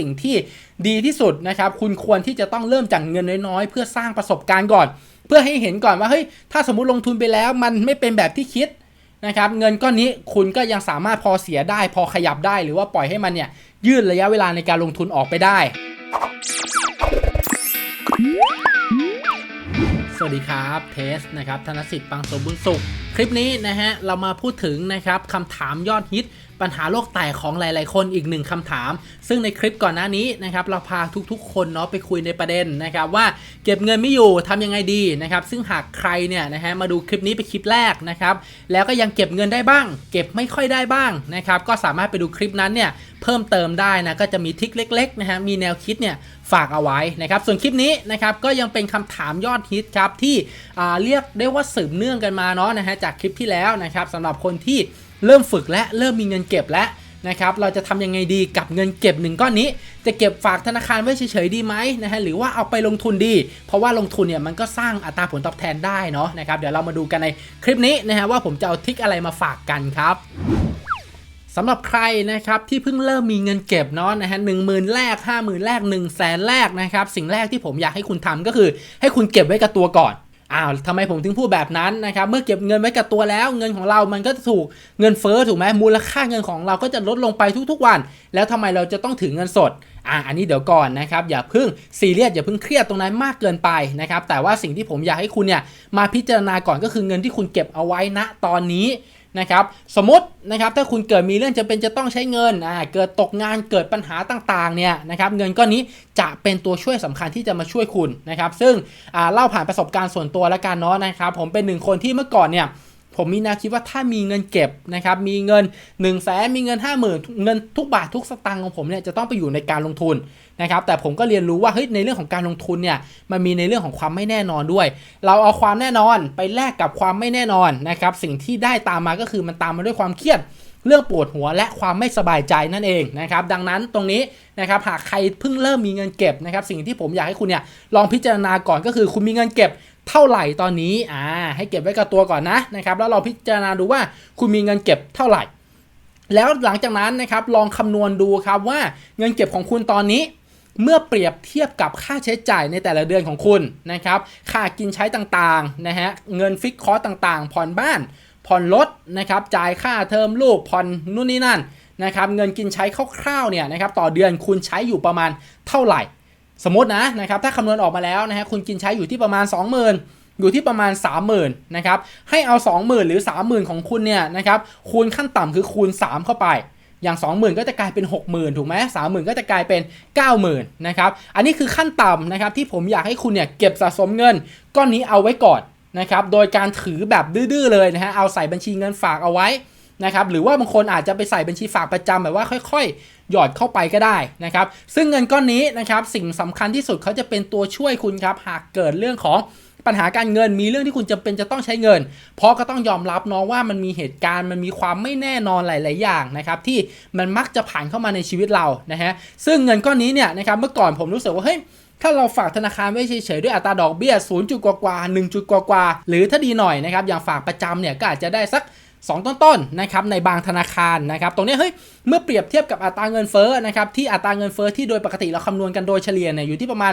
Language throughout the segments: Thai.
สิ่งที่ดีที่สุดนะครับ คุณควรที่จะต้องเริ่มจากเงินน้อยๆ เพื่อสร้างประสบการณ์ก่อน เพื่อให้เห็นก่อนว่าเฮ้ยถ้าสมมติลงทุนไปแล้ว มันไม่เป็นแบบที่คิดนะครับ เงินก้อนนี้คุณก็ยังสามารถพอเสียได้ พอขยับได้หรือว่าปล่อยให้มันเนี่ยยืดระยะเวลาในการลงทุนออกไปได้ สวัสดีครับเทสนะครับธนสิทธิ์ปังสมบุญสุข คลิปนี้นะฮะเรามาพูดถึงนะครับคำถามยอดฮิต ปัญหาโลกแตกของหลาย ๆ คนอีกหนึ่งคำถาม ซึ่งในคลิปก่อนหน้านี้นะครับเราพาทุกๆ คนเนาะไปคุยในประเด็นนะครับว่าเก็บเงินไม่อยู่ทำยังไงดีนะครับซึ่งหากใครเนี่ยนะฮะมาดูคลิปนี้เป็นคลิปแรกนะครับแล้วก็ยังเก็บเงินได้บ้าง เก็บไม่ค่อยได้บ้างนะครับก็สามารถไปดูคลิปนั้นเนี่ยเพิ่มเติมได้นะก็จะมีทริคเล็ก ๆ นะฮะมีแนวคิดเนี่ยฝากเอาไว้นะครับส่วนคลิปนี้นะครับก็ยังเป็นคำถามยอดฮิตครับที่อ่าเรียกได้ว่าสืบเนื่องกันมาเนาะนะฮะจากคลิปที่แล้วนะครับสำหรับคนที่ เริ่มฝึกและเริ่มมีเงินเก็บแล้วนะครับเราจะทำยังไงดีกับเงินเก็บหนึ่งก้อนนี้ จะเก็บฝากธนาคารไว้เฉยๆดีไหมนะฮะหรือว่าเอาไปลงทุนดี เพราะว่าลงทุนเนี่ยมันก็สร้างอัตราผลตอบแทนได้เนาะนะครับเดี๋ยวเรามาดูกันในคลิปนี้นะฮะว่าผมจะเอาทิคอะไรมาฝากกันครับสำหรับใครนะครับที่เพิ่งเริ่มมีเงินเก็บเนาะนะฮะหนึ่งหมื่นแรกห้าหมื่นแรกหนึ่งแสนแรกนะครับสิ่งแรกที่ผมอยากให้คุณทำก็คือ ให้คุณเก็บไว้กับตัวก่อน อ้าวทำไมผมถึงพูดแบบนั้นนะครับ เมื่อเก็บเงินไว้กับตัวแล้ว เงินของเรามันก็จะถูกเงินเฟ้อถูกไหมมูลค่าเงินของเราก็จะลดลงไปทุกๆวัน แล้วทำไมเราจะต้องถือเงินสดอ่าอันนี้เดี๋ยวก่อนนะครับอย่าเพิ่งซีเรียสอย่าเพิ่งเครียดตรงนั้นมากเกินไปนะครับแต่ว่าสิ่งที่ผมอยากให้คุณเนี่ยมาพิจารณาก่อนก็คือเงินที่คุณเก็บเอาไว้ณตอนนี้ นะครับสมมตินะครับถ้าคุณเกิดมีเรื่องจำเป็นจะต้องใช้เงินอ่าเกิดตกงานเกิดปัญหาต่างๆเนี่ยนะครับเงินก้อนนี้จะเป็นตัวช่วยสำคัญที่จะมาช่วยคุณนะครับซึ่งอ่าเล่าผ่านประสบการณ์ส่วนตัวแล้วกันเนาะนะครับผมเป็นหนึ่งคนที่เมื่อก่อนเนี่ย ผมมีแนวคิดว่าถ้ามีเงินเก็บนะครับ มีเงิน1นึ่งแสนมีเงิน 5 0,000 เงินทุกบาททุกสตางค์ของผมเนี่ยจะต้องไปอยู่ในการลงทุนนะครับ แต่ผมก็เรียนรู้ว่าเฮ้ยในเรื่องของการลงทุนเนี่ยมันมีในเรื่องของความไม่แน่นอนด้วย เราเอาความแน่นอนไปแลกกับความไม่แน่นอนนะครับ สิ่งที่ได้ตามมาก็คือมันตามมาด้วยความเครียดเรื่องปวดหัวและความไม่สบายใจนั่นเองนะครับ ดังนั้นตรงนี้นะครับหากใครเพิ่งเริ่มมีเงินเก็บนะครับ สิ่งที่ผมอยากให้คุณเนี่ยลองพิจารณาก่อนก็คือคุณมีเงินเก็บ เท่าไหร่ตอนนี้อ่าให้เก็บไว้กับตัวก่อนนะนะครับ แล้วเราพิจารณาดูว่าคุณมีเงินเก็บเท่าไหร่ แล้วหลังจากนั้นนะครับลองคำนวณดูครับว่าเงินเก็บของคุณตอนนี้ เมื่อเปรียบเทียบกับค่าใช้จ่ายในแต่ละเดือนของคุณนะครับ ค่ากินใช้ต่างๆนะฮะเงินฟิกคอร์ต่างๆ ผ่อนบ้าน ผ่อนรถนะครับจ่ายค่าเทอมลูกผ่อนนู่นนี่นั่นนะครับเงินกินใช้คร่าวๆเนี่ยนะครับต่อเดือนคุณใช้อยู่ประมาณเท่าไหร่ สมมตินะนะครับถ้าคำนวณออกมาแล้วนะฮะคุณกินใช้อยู่ที่ประมาณ 20,000อยู่ที่ประมาณ 30,000นะครับให้เอา 20,000 หรือ 30,000 ของคุณเนี่ยนะครับคูณขั้นต่ำคือคูณ 3 เข้าไป อย่าง 20,000 ก็จะกลายเป็น 60,000 ถูกไหม30,000 ก็จะกลายเป็น 90,000 นะครับอันนี้คือขั้นต่ำนะครับที่ผมอยากให้คุณเนี่ยเก็บสะสมเงินก้อนนี้เอาไว้ก่อนนะครับโดยการถือแบบดื้อๆเลยนะฮะเอาใส่บัญชีเงินฝากเอาไว้นะครับหรือว่าบางคนอาจจะไปใส่บัญชีฝากประจำแบบว่าค่อยๆ หยอดเข้าไปก็ได้นะครับ ซึ่งเงินก้อนนี้นะครับสิ่งสำคัญที่สุดเขาจะเป็นตัวช่วยคุณครับ หากเกิดเรื่องของปัญหาการเงินมีเรื่องที่คุณจำเป็นจะต้องใช้เงิน เพราะก็ต้องยอมรับเนาะว่ามันมีเหตุการณ์มันมีความไม่แน่นอนหลาย ๆ อย่างนะครับที่มันมักจะผ่านเข้ามาในชีวิตเรานะฮะซึ่งเงินก้อนนี้เนี่ยนะครับเมื่อก่อนผมรู้สึกว่าเฮ้ยถ้าเราฝากธนาคารไว้เฉย ๆ ด้วยอัตราดอกเบี้ย0จุดกว่าๆ1จุดกว่าหรือถ้าดีหน่อยนะครับอย่างฝากประจำเนี่ยก็อาจจะได้สัก 2 ต้นๆนนะครับในบางธนาคารนะครับตรงนี้เฮ้ยเมื่อเปรียบเทียบกับอัตราเงินเฟ้อนะครับที่อัตราเงินเฟ้อที่โดยปกติเราคำนวณกันโดยเฉลี่ยเนี่ยอยู่ที่ประมาณ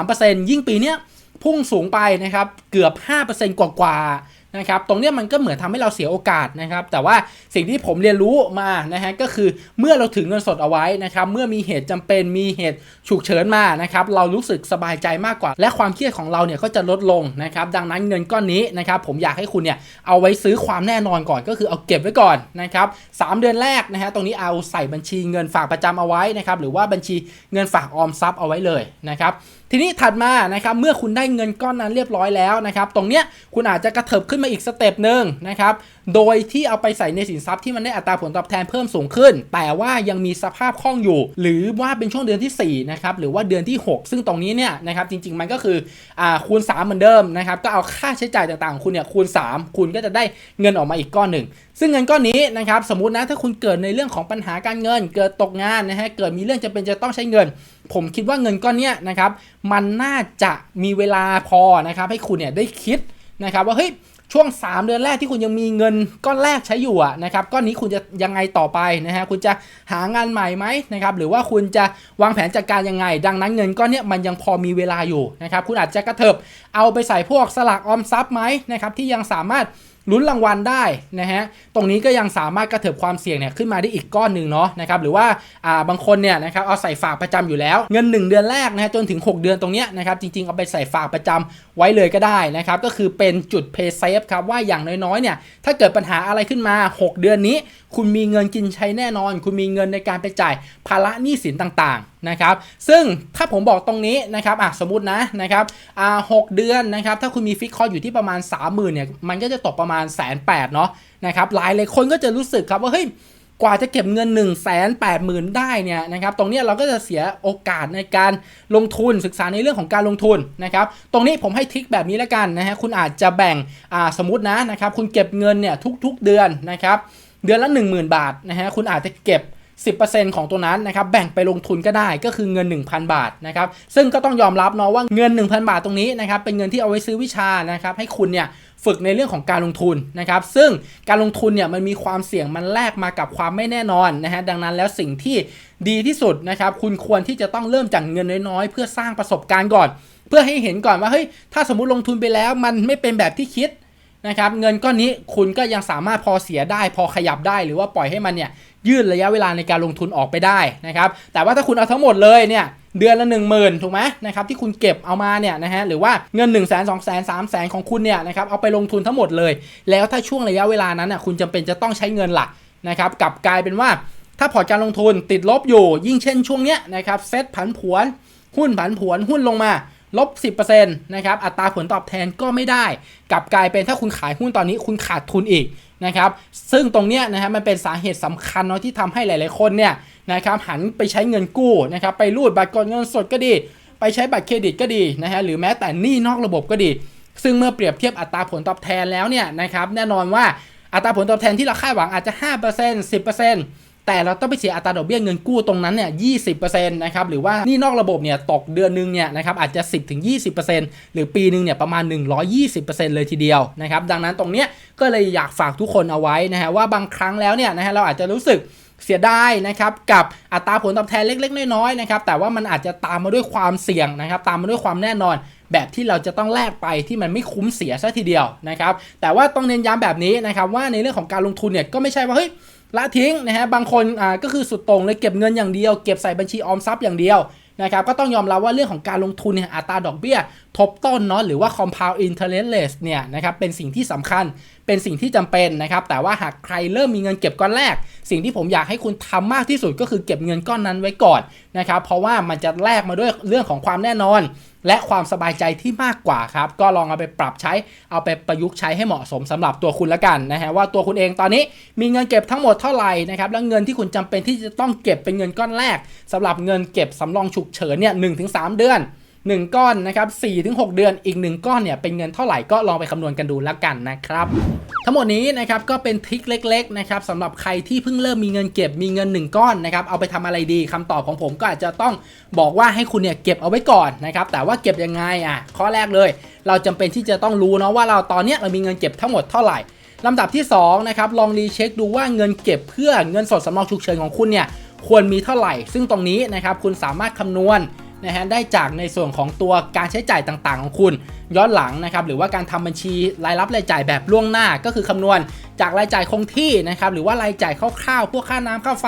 3%ยิ่งปีเนี้ยพุ่งสูงไปนะครับเกือบ 5%กว่าๆ นะครับ ตรงนี้มันก็เหมือนทำให้เราเสียโอกาสนะครับ แต่ว่าสิ่งที่ผมเรียนรู้มานะฮะก็คือเมื่อเราถือเงินสดเอาไว้นะครับ เมื่อมีเหตุจำเป็นมีเหตุฉุกเฉินมานะครับ เรารู้สึกสบายใจมากกว่า และความเครียดของเราเนี่ยก็จะลดลงนะครับ ดังนั้นเงินก้อนนี้นะครับ ผมอยากให้คุณเนี่ยเอาไว้ซื้อความแน่นอนก่อนก็คือเอาเก็บไว้ก่อนนะครับสามเดือนแรกนะฮะตรงนี้เอาใส่บัญชีเงินฝากประจำเอาไว้นะครับ หรือว่าบัญชีเงินฝากออมทรัพย์เอาไว้เลยนะครับ ทีนี้ถัดมานะครับเมื่อคุณได้เงินก้อนนั้นเรียบร้อยแล้วนะครับตรงเนี้ยคุณอาจจะกระเถิบขึ้นมาอีกสเต็ปหนึ่งนะครับโดยที่เอาไปใส่ในสินทรัพย์ที่มันได้อัตราผลตอบแทนเพิ่มสูงขึ้น แต่ว่ายังมีสภาพคล่องอยู่ หรือว่าเป็นช่วงเดือนที่4นะครับหรือว่าเดือนที่ 6 ซึ่งตรงนี้เนี่ยนะครับจริงๆมันก็คืออ่าคูณ 3 เหมือนเดิมนะครับก็เอาค่าใช้จ่ายต่างๆของคุณเนี่ยคูณ 3 คุณก็จะได้เงินออกมาอีกก้อนหนึ่งซึ่งเงินก้อนนี้นะครับสมมตินะถ้าคุณเกิดในเรื่องของปัญหาการเงิน เกิดตกงานนะฮะเกิดมีเรื่องจะเป็นจะต้องใช้เงิน ผมคิดว่าเงินก้อนเนี้ยนะครับมันน่าจะมีเวลาพอนะครับให้คุณเนี่ยได้คิดนะครับว่าเฮ้ยช่วง 3 เดือนแรกที่คุณยังมีเงินก้อนแรกใช้อยู่นะครับก้อนนี้คุณจะยังไงต่อไปนะฮะคุณจะหางานใหม่ไหมนะครับหรือว่าคุณจะวางแผนจัดการยังไง ดังนั้นเงินก้อนเนี้ยมันยังพอมีเวลาอยู่นะครับคุณอาจจะกระเถิบเอาไปใส่พวกสลากออมทรัพย์ไหมนะครับที่ยังสามารถ ลุ้นรางวัลได้นะฮะตรงนี้ก็ยังสามารถกระเถิบความเสี่ยงเนี่ยขึ้นมาได้อีกก้อนหนึ่งเนาะนะครับหรือว่าอ่าบางคนเนี่ยนะครับเอาใส่ฝากประจำอยู่แล้ว เงิน 1 เดือนแรกนะฮะจนถึง 6 เดือนตรงเนี้ยนะครับจริงๆเอาไปใส่ฝากประจำไว้เลยก็ได้นะครับก็คือเป็นจุด pay safe ครับว่าอย่างน้อยๆเนี่ยถ้าเกิดปัญหาอะไรขึ้นมา 6 เดือนนี้ คุณมีเงินกินใช้แน่นอน คุณมีเงินในการไปจ่ายภาระหนี้สินต่างๆ นะครับ ซึ่งถ้าผมบอกตรงนี้นะครับอะสมมตินะนะครับอ่าหเดือนนะครับ ถ้าคุณมีฟิกคอร์อยู่ที่ประมาณ 30,000เนี่ย มันก็จะตกประมาณแสนแปดเนาะนะครับ หลายหลายคนก็จะรู้สึกครับว่าเฮ้ยกว่าจะเก็บเงิน 1 8 0 0 0 0 ได้เนี่ยนะครับ ตรงนี้เราก็จะเสียโอกาสในการลงทุนศึกษาในเรื่องของการลงทุนนะครับ ตรงนี้ผมให้ทริคแบบนี้แล้วกันนะฮะ คุณอาจจะแบ่งอ่าสมมตินะนะครับ คุณเก็บเงินเนี่ยทุก ๆ เดือนนะครับ เดือนละ 10,000 บาทนะฮะ คุณอาจจะเก็บ 10%ของตัวนั้นนะครับแบ่งไปลงทุนก็ได้ก็คือเงิน 1,000 บาทนะครับซึ่งก็ต้องยอมรับเนาะว่าเงิน 1,000 บาทตรงนี้นะครับเป็นเงินที่เอาไว้ซื้อวิชานะครับให้คุณเนี่ยฝึกในเรื่องของการลงทุนนะครับซึ่งการลงทุนเนี่ยมันมีความเสี่ยงมันแลกมากับความไม่แน่นอนนะฮะดังนั้นแล้วสิ่งที่ดีที่สุดนะครับคุณควรที่จะต้องเริ่มจากเงินน้อยๆ เพื่อสร้างประสบการณ์ก่อน เพื่อให้เห็นก่อนว่าเฮ้ยถ้าสมมุติลงทุนไปแล้วมันไม่เป็นแบบที่คิด นะครับเงินก้อนนี้คุณก็ยังสามารถพอเสียได้ พอขยับได้หรือว่าปล่อยให้มันเนี่ยยืดระยะเวลาในการลงทุนออกไปได้นะครับแต่ว่าถ้าคุณเอาทั้งหมดเลยเนี่ยเดือนละ 1 0,000ถูกไหมนะครับที่คุณเก็บเอามาเนี่ยนะฮะหรือว่าเงิน 1 0 0 0 0 0 2 0 0 0 0 3 0 0 0 0ของคุณเนี่ยนะครับเอาไปลงทุนทั้งหมดเลย แล้วถ้าช่วงระยะเวลานั้นน่ะคุณจำเป็นจะต้องใช้เงินหลักนะครับกลับกลายเป็นว่า ถ้าพอร์ตการลงทุนติดลบอยู่ยิ่งเช่นช่วงเนี้ยนะครับเซตผันผวน หุ้นผันผวนหุ้นลงมา ลบ 10%นะครับ อัตราผลตอบแทนก็ไม่ได้ กลับกลายเป็นถ้าคุณขายหุ้นตอนนี้คุณขาดทุนอีกนะครับ ซึ่งตรงเนี้ยนะฮะมันเป็นสาเหตุสำคัญเนาะที่ทำให้หลายๆคนเนี่ยนะครับหันไปใช้เงินกู้นะครับ ไปรูดบัตรกดเงินสดก็ดี ไปใช้บัตรเครดิตก็ดีนะฮะ หรือแม้แต่หนี้นอกระบบก็ดี ซึ่งเมื่อเปรียบเทียบอัตราผลตอบแทนแล้วเนี่ยนะครับ แน่นอนว่าอัตราผลตอบแทนที่เราคาดหวังอาจจะ 5% 10% แต่เราต้องไปเสียอัตราดอกเบี้ยเงินกู้ตรงนั้นเนี่ย20%นะครับหรือว่านี่นอกระบบเนี่ยตกเดือนนึงเนี่ยนะครับอาจจะ 10-20%หรือปีนึงเนี่ยประมาณ 120%เลยทีเดียวนะครับดังนั้นตรงเนี้ยก็เลยอยากฝากทุกคนเอาไว้นะฮะว่าบางครั้งแล้วเนี่ยนะฮะเราอาจจะรู้สึกเสียดายนะครับกับอัตราผลตอบแทนเล็ก ๆ น้อยๆนะครับแต่ว่ามันอาจจะตามมาด้วยความเสี่ยงนะครับตามมาด้วยความแน่นอน แบบที่เราจะต้องแลกไปที่มันไม่คุ้มเสียซะทีเดียวนะครับแต่ว่าต้องเน้นย้ำแบบนี้นะครับว่าในเรื่องของการลงทุนเนี่ยก็ไม่ใช่ว่าเฮ้ย ละทิ้งนะฮะบางคนอ่าก็คือสุดตรงเลยเก็บเงินอย่างเดียว เก็บใส่บัญชีออมทรัพย์อย่างเดียวนะครับก็ต้องยอมรับว่าเรื่องของการลงทุนเนี่ยอัตราดอกเบี้ย ทบต้นเนาะหรือว่า compound interest rate เนี่ยนะครับเป็นสิ่งที่สำคัญ เป็นสิ่งที่จำเป็นนะครับ แต่ว่าหากใครเริ่มมีเงินเก็บก้อนแรก สิ่งที่ผมอยากให้คุณทำมากที่สุดก็คือเก็บเงินก้อนนั้นไว้ก่อนนะครับ เพราะว่ามันจะแลกมาด้วยเรื่องของความแน่นอน และความสบายใจที่มากกว่าครับ ก็ลองเอาไปปรับใช้ เอาไปประยุกต์ใช้ให้เหมาะสมสำหรับตัวคุณละกันนะฮะว่าตัวคุณเองตอนนี้มีเงินเก็บทั้งหมดเท่าไหร่นะครับ แล้วเงินที่คุณจำเป็นที่จะต้องเก็บเป็นเงินก้อนแรกสำหรับเงินเก็บสำรองฉุกเฉินเนี่ยหถึงสเดือน 1 ก้อนนะครับ4ถึง6เดือนอีก 1 ก้อนเนี่ยเป็นเงินเท่าไหร่ก็ลองไปคำนวณกันดูแล้วกันนะครับทั้งหมดนี้นะครับก็เป็นทริคเล็กๆนะครับสำหรับใครที่เพิ่งเริ่มมีเงินเก็บมีเงิน 1 ก้อนนะครับเอาไปทำอะไรดีคำตอบของผมก็อาจจะต้องบอกว่าให้คุณเนี่ยเก็บเอาไว้ก่อนนะครับแต่ว่าเก็บยังไงอะข้อแรกเลย เราจำเป็นที่จะต้องรู้เนาะว่าเราตอนเนี้ยเรามีเงินเก็บทั้งหมดเท่าไหร่ลำดับที่2นะครับลองรีเช็คดูว่าเงินเก็บเพื่อเงินสดสำรองฉุกเฉินของคุณเนี่ยควรมีเท่าไหร่ ซึ่งตรงนี้นะครับคุณสามารถคำนวณ นะฮะได้จากในส่วนของตัวการใช้จ่ายต่างๆ ของคุณ ย้อนหลังนะครับหรือว่าการทำบัญชีรายรับรายจ่ายแบบล่วงหน้าก็คือคำนวณจากรายจ่ายคงที่นะครับหรือว่ารายจ่ายคร่าวๆพวกค่าน้ำค่าไฟ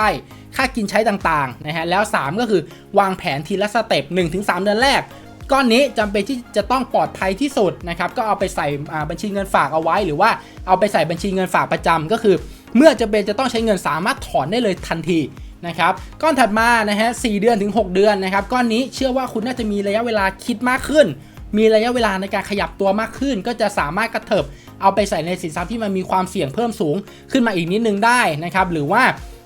ค่ากินใช้ต่างๆนะฮะแล้ว 3 ก็คือวางแผนทีละสเต็ป1-3 เดือนแรกก้อนนี้จำเป็นที่จะต้องปลอดภัยที่สุดนะครับก็เอาไปใส่บัญชีเงินฝากเอาไว้ หรือว่าเอาไปใส่บัญชีเงินฝากประจำก็คือ เมื่อจะเป็นจะต้องใช้เงินสามารถถอนได้เลยทันที นะครับก้อนถัดมานะฮะสเดือนถึง 6 เดือนนะครับก้อนนี้เชื่อว่าคุณน่าจะมีระยะเวลาคิดมากขึ้น มีระยะเวลาในการขยับตัวมากขึ้น ก็จะสามารถกระเถิบเอาไปใส่ในสินทรัพย์ที่มันมีความเสี่ยงเพิ่มสูงขึ้นมาอีกนิดนึงได้นะครับหรือว่า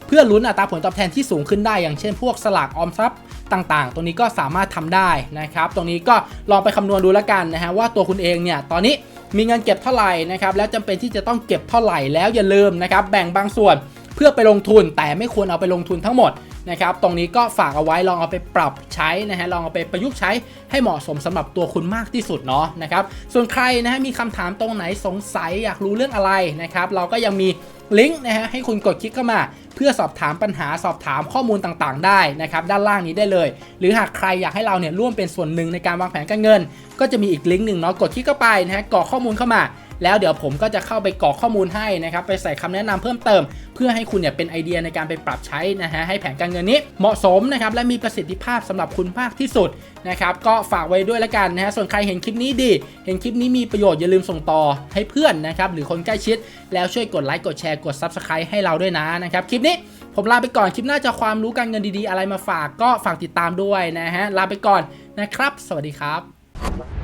เพื่อลุ้นอัตราผลตอบแทนที่สูงขึ้นได้ อย่างเช่นพวกสลากออมทรัพย์ต่างๆ ตรงนี้ก็สามารถทำได้นะครับ ตรงนี้ก็ลองไปคำนวณดูแล้วกันนะฮะว่าตัวคุณเองเนี่ยตอนนี้มีเงินเก็บเท่าไหร่นะครับแล้วจำเป็นที่จะต้องเก็บเท่าไหร่แล้วอย่าลืมนะครับแบ่งบางส่วน เพื่อไปลงทุนแต่ไม่ควรเอาไปลงทุนทั้งหมดนะครับตรงนี้ก็ฝากเอาไว้ลองเอาไปปรับใช้นะฮะลองเอาไปประยุกต์ใช้ให้เหมาะสมสำหรับตัวคุณมากที่สุดเนาะนะครับส่วนใครนะฮะมีคำถามตรงไหนสงสัยอยากรู้เรื่องอะไรนะครับเราก็ยังมีลิงก์นะฮะให้คุณกดคลิกเข้ามาเพื่อสอบถามปัญหาสอบถามข้อมูลต่างๆ ได้นะครับด้านล่างนี้ได้เลย หรือหากใครอยากให้เราเนี่ยร่วมเป็นส่วนหนึ่งในการวางแผนการเงิน ก็จะมีอีกลิงก์หนึ่งเนาะกดคลิกเข้าไปนะฮะกรอกข้อมูลเข้ามา แล้วเดี๋ยวผมก็จะเข้าไปกรอกข้อมูลให้นะครับไปใส่คำแนะนำเพิ่มเติม เพื่อให้คุณเนี่ยเป็นไอเดียในการไปปรับใช้นะฮะให้แผนการเงินนี้เหมาะสมนะครับและมีประสิทธิภาพสำหรับคุณมากที่สุดนะครับก็ฝากไว้ด้วยละกันนะฮะส่วนใครเห็นคลิปนี้ดี เห็นคลิปนี้มีประโยชน์อย่าลืมส่งต่อให้เพื่อนนะครับหรือคนใกล้ชิด แล้วช่วยกดไลค์กดแชร์กด Subscribe ให้เราด้วยนะนะครับคลิปนี้ผมลาไปก่อนคลิปหน้าจะความรู้การเงินดีๆ อะไรมาฝากก็ฝากติดตามด้วยนะฮะลาไปก่อนนะครับ สวัสดีครับ